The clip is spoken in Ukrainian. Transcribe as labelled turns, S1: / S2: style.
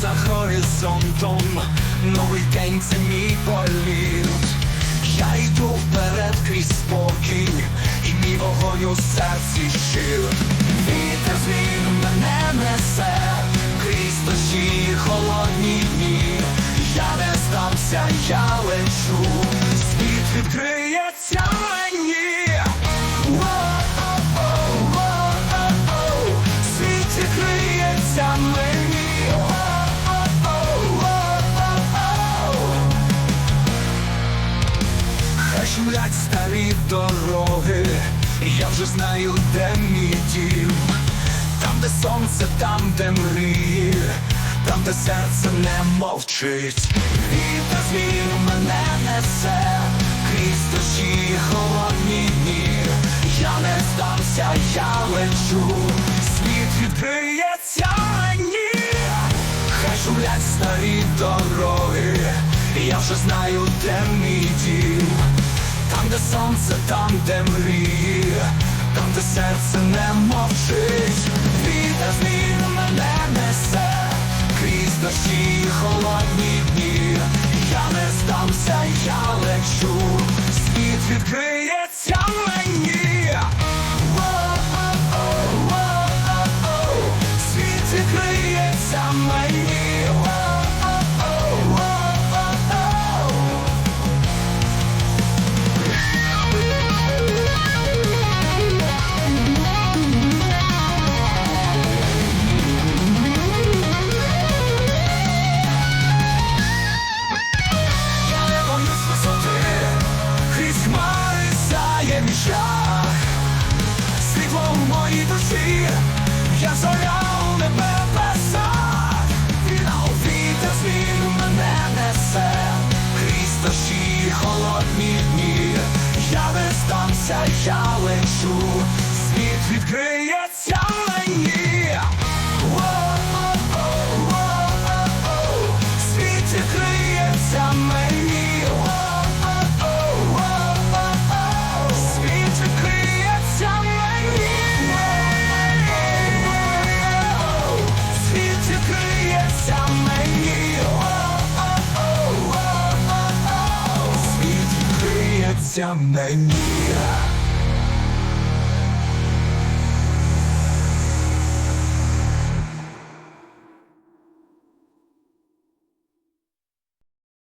S1: за горизонтом, новий день це мій політ. Я йду вперед крізь спокій, і мій вогонь у серці щир. Вітер змін мене несе, крізь дощі і холодні дні. Я не стався, я лечу, світ відкрив. Хай старі дороги, я вже знаю, де мій дім. Там, де сонце, там, де мрії, там, де серце не мовчить. Вітер змін мене несе, крізь дощі холодні дні. Я не здамся, я лечу, світ відкриється мені. Хай шумлять старі дороги, я вже знаю, де мій дім. Сонце, там, де мрії, там, де серце не мовчить. Я зоря у небесах. Фінал вітер змін мене несе, крізь холодні дні. Я не здамся, я лечу, світ відкриється Воу-воу-воу-воу-воу. Світ відкриється мені.